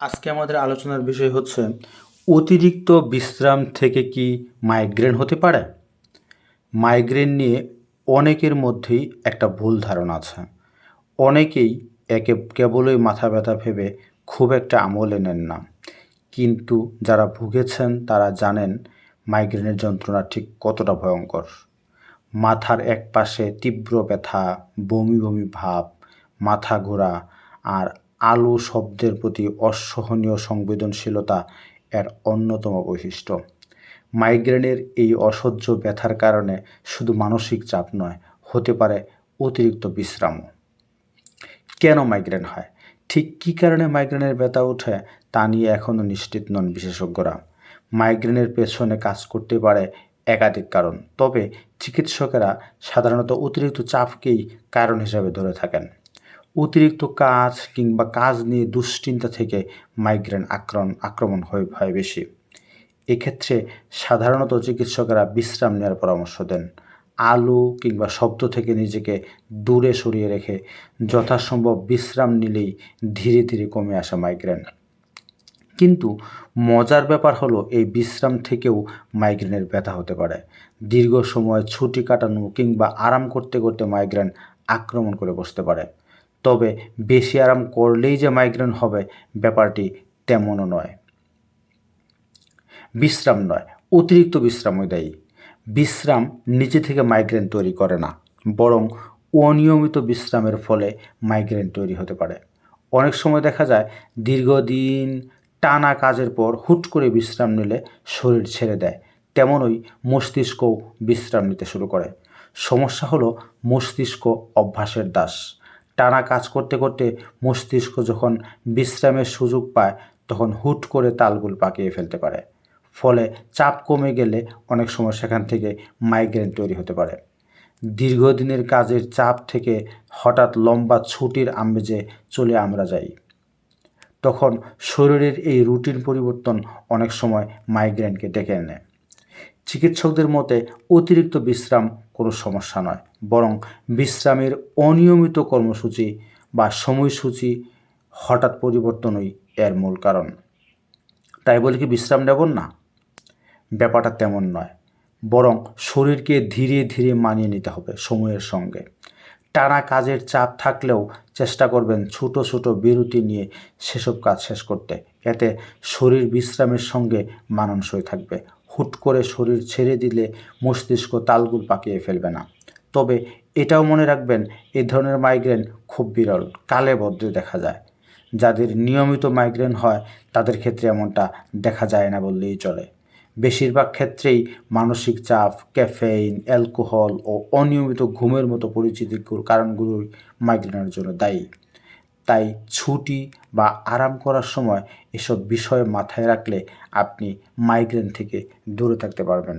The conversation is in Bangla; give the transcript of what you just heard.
আজকে আমাদের আলোচনার বিষয় হচ্ছে, অতিরিক্ত বিশ্রাম থেকে কি মাইগ্রেন হতে পারে? মাইগ্রেন নিয়ে অনেকের মধ্যেই একটা ভুল ধারণা আছে। অনেকেই একে কেবলই মাথা ব্যথা ভেবে খুব একটা আমলে নেন না। কিন্তু যারা ভুগেছেন, তারা জানেন মাইগ্রেনের যন্ত্রণা ঠিক কতটা ভয়ঙ্কর। মাথার এক পাশে তীব্র ব্যথা, বমি বমি ভাব, মাথা ঘোরা আর আলো শব্দের প্রতি অসহনীয় সংবেদনশীলতা এর অন্যতম বৈশিষ্ট্য। মাইগ্রেনের এই অসহ্য ব্যথার কারণে শুধু মানসিক চাপ নয়, হতে পারে অতিরিক্ত বিশ্রামও। কেন মাইগ্রেন হয়? ঠিক কী কারণে মাইগ্রেনের ব্যথা ওঠে তা নিয়ে এখনও নিশ্চিত নন বিশেষজ্ঞরা। মাইগ্রেনের পেছনে কাজ করতে পারে একাধিক কারণ, তবে চিকিৎসকেরা সাধারণত অতিরিক্ত চাপকেই কারণ হিসাবে ধরে থাকেন। অতিরিক্ত কাজ কিংবা কাজ নিয়ে দুশ্চিন্তা থেকে মাইগ্রেন আক্রমণ আক্রমণ হয়ে, হয় বেশি। এক্ষেত্রে সাধারণত চিকিৎসকেরা বিশ্রাম নেওয়ার পরামর্শ দেন। আলো কিংবা শব্দ থেকে নিজেকে দূরে সরিয়ে রেখে যথাসম্ভব বিশ্রাম নিলেই ধীরে ধীরে কমে আসে মাইগ্রেন কিন্তু মজার ব্যাপার হলো এই বিশ্রাম থেকেও মাইগ্রেনের ব্যথা হতে পারে। দীর্ঘ সময় ছুটি কাটানো কিংবা আরাম করতে করতে মাইগ্রেন আক্রমণ করে বসতে পারে। তবে বেশি আরাম করলেই যে মাইগ্রেন হবে, ব্যাপারটি তেমনও নয়। বিশ্রাম নয়, অতিরিক্ত বিশ্রামই দায়ী। বিশ্রাম নিজে থেকে মাইগ্রেন তৈরি করে না, বরং অনিয়মিত বিশ্রামের ফলে মাইগ্রেন তৈরি হতে পারে। অনেক সময় দেখা যায়, দীর্ঘদিন টানা কাজের পর হুট করে বিশ্রাম নিলে শরীর ছেড়ে দেয়, তেমনই মস্তিষ্কও বিশ্রাম নিতে শুরু করে। সমস্যা হলো মস্তিষ্ক অভ্যাসের দাস। টানা কাজ করতে করতে মস্তিষ্ক যখন বিশ্রামের সুযোগ পায়, তখন হুট করে তালগুল পাকিয়ে ফেলতে পারে। ফলে চাপ কমে গেলে অনেক সময় সেখান থেকে মাইগ্রেন তৈরি হতে পারে। দীর্ঘদিনের কাজের চাপ থেকে হঠাৎ লম্বা ছুটির আমেজে চলে আমরা যাই। তখন শরীরের এই রুটিন পরিবর্তন অনেক সময় মাইগ্রেনকে ডেকে নেয় চিকিৎসকদের মতে অতিরিক্ত বিশ্রাম কোনো সমস্যা নয়। বরং বিশ্রামের অনিয়মিত কর্মসূচি বা সময়সূচি হঠাৎ পরিবর্তনই এর মূল কারণ। তাই বলে কি বিশ্রাম নেব না? ব্যাপারটা তেমন নয়। বরং শরীরকে ধীরে ধীরে মানিয়ে নিতে হবে সময়ের সঙ্গে। টানা কাজের চাপ থাকলেও চেষ্টা করবেন ছোট ছোট বিরতি নিয়ে সেসব কাজ শেষ করতে। এতে শরীর বিশ্রামের সঙ্গে মানানসই থাকবে। হুট করে শরীর ছেড়ে দিলে মস্তিষ্ক তালগুল পাকিয়ে ফেলবে না। তবে এটাও মনে রাখবেন এই ধরনের মাইগ্রেন খুব বিরল, কালে বদ্রে দেখা যায়। যাদের নিয়মিত মাইগ্রেন হয়, তাদের ক্ষেত্রে এমনটা দেখা যায় না বললেই চলে। বেশিরভাগ ক্ষেত্রেই মানসিক চাপ, ক্যাফেইন, অ্যালকোহল ও অনিয়মিত ঘুমের মতো পরিচিতি কারণগুলোই মাইগ্রেনের জন্য দায়ী। তাই ছুটি বা আরাম করার সময় এসব বিষয় মাথায় রাখলে আপনি মাইগ্রেন থেকে দূরে থাকতে পারবেন।